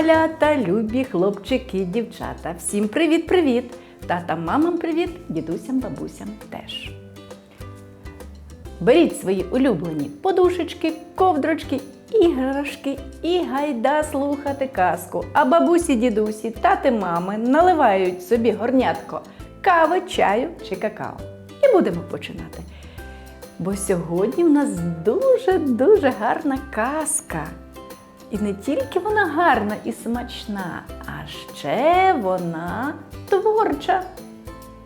малята, любі хлопчики, дівчата. Всім привіт-привіт! Татам, мамам привіт, дідусям, бабусям теж. Беріть свої улюблені подушечки, ковдрочки, іграшки і гайда слухати казку. А бабусі, дідусі, тати, мами наливають собі горнятко кави, чаю чи какао. І будемо починати. Бо сьогодні в нас дуже-дуже гарна казка. І не тільки вона гарна і смачна, а ще вона творча.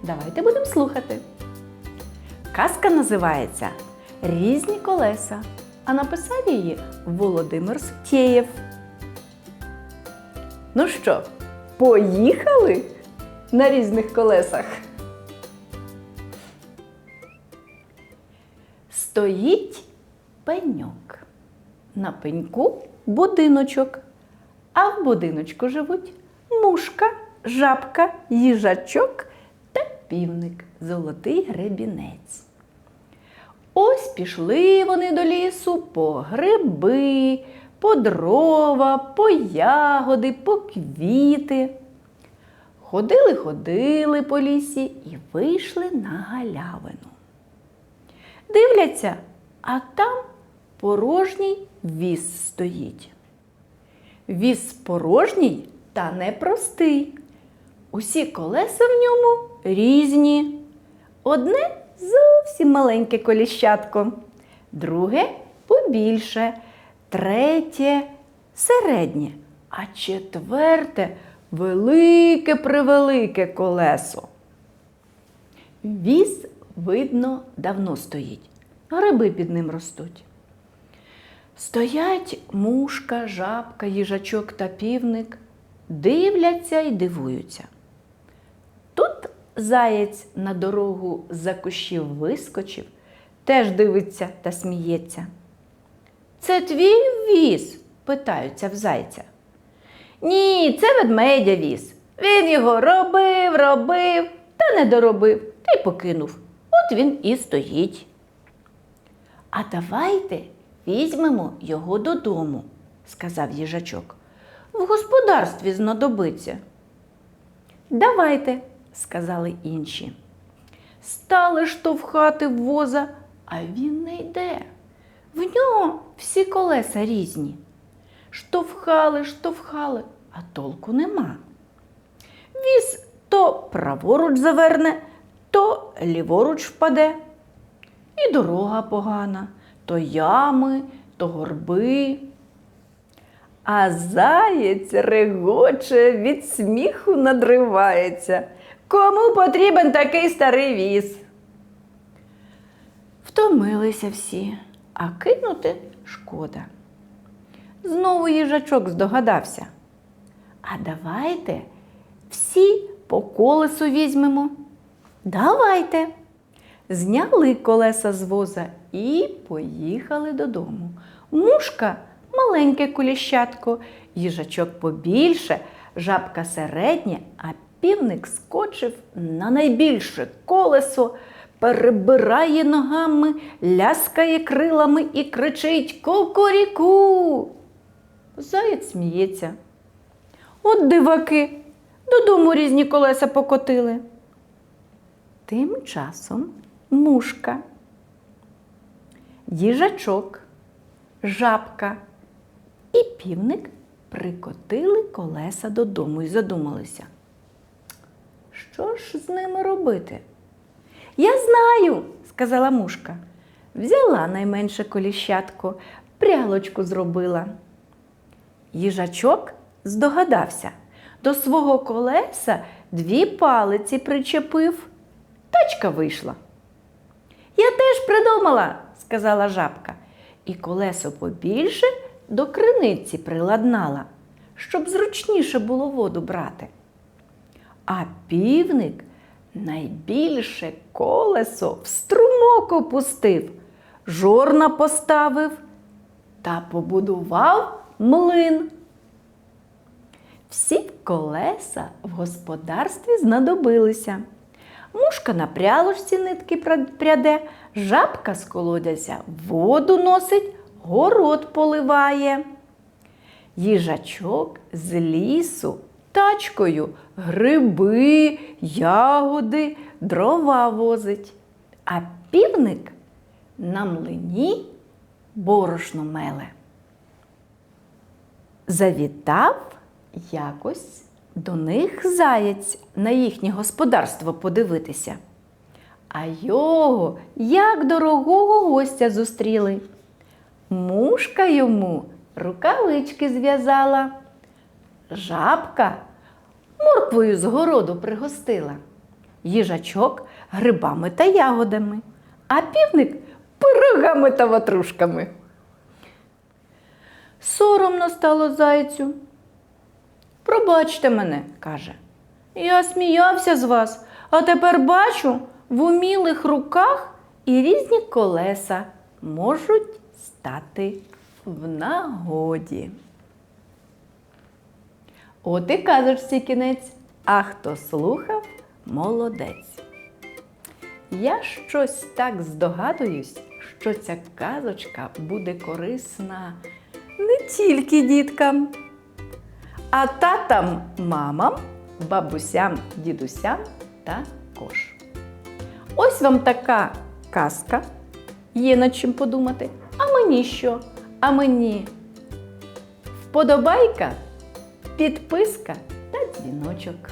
Давайте будемо слухати. Казка називається Різні колеса, а написав її Володимир Сутєєв. Ну що, поїхали на різних колесах? Стоїть пеньок. На пеньку будиночок. А в будиночку живуть мушка, жабка, їжачок та півник, золотий гребінець. Ось пішли вони до лісу по гриби, по дрова, по ягоди, по квіти. Ходили, ходили по лісі і вийшли на галявину. Дивляться, а там порожній віз стоїть. Віз порожній та непростий. Усі колеса в ньому різні. Одне зовсім маленьке коліщатко, друге побільше, третє середнє, а четверте велике превелике колесо. Віз, видно, давно стоїть. Гриби під ним ростуть. Стоять мушка, жабка, їжачок та півник, дивляться й дивуються. Тут заєць на дорогу за кущів вискочив, теж дивиться та сміється. Це твій віз? питаються в зайця. Ні, це ведмедя віз. Він його робив, робив, та не доробив, та й покинув. От він і стоїть. А давайте візьмемо його додому, сказав їжачок. В господарстві знадобиться. Давайте, сказали інші. Стали штовхати воза, а він не йде. В нього всі колеса різні. Штовхали, штовхали, а толку нема. Віз то праворуч заверне, то ліворуч впаде. І дорога погана, то ями, то горби. А заєць регоче від сміху надривається. Кому потрібен такий старий віз? Втомилися всі, а кинути шкода. Знову їжачок здогадався. А давайте всі по колесу візьмемо. Давайте. Зняли колеса з воза і поїхали додому. Мушка маленьке куліщатко, їжачок побільше, жабка середня, а півник скочив на найбільше колесо, перебирає ногами, ляскає крилами і кричить Кукуріку. Заєць сміється. От диваки, додому різні колеса покотили. Тим часом мушка, їжачок, жабка і півник прикотили колеса додому і задумалися. Що ж з ними робити? Я знаю, сказала мушка. Взяла найменше коліщатко, прялочку зробила. Їжачок здогадався, до свого колеса дві палиці причепив. Тачка вийшла. Я теж придумала, сказала жабка, і колесо побільше до криниці приладнала, щоб зручніше було воду брати. А півник найбільше колесо в струмок опустив, жорна поставив та побудував млин. Всі колеса в господарстві знадобилися. Мушка на прялочці нитки пряде, жабка з колодязя воду носить, город поливає. Їжачок з лісу тачкою гриби, ягоди, дрова возить, а півник на млині борошно меле. Завітав якось до них заєць на їхнє господарство подивитися. А його як дорогого гостя зустріли. Мушка йому рукавички зв'язала, жабка морквою з городу пригостила, їжачок грибами та ягодами, а півник пирогами та ватрушками. Соромно стало зайцю. Пробачте мене, каже. Я сміявся з вас, а тепер бачу, в умілих руках і різні колеса можуть стати в нагоді. От і казочці кінець, а хто слухав, молодець. Я щось так здогадуюсь, що ця казочка буде корисна не тільки діткам, а татам, мамам, бабусям, дідусям також. Ось вам така казка, є над чим подумати. А мені що? А мені вподобайка, підписка та дзвіночок.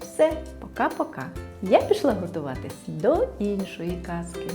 Все, пока-пока. Я пішла готуватись до іншої казки.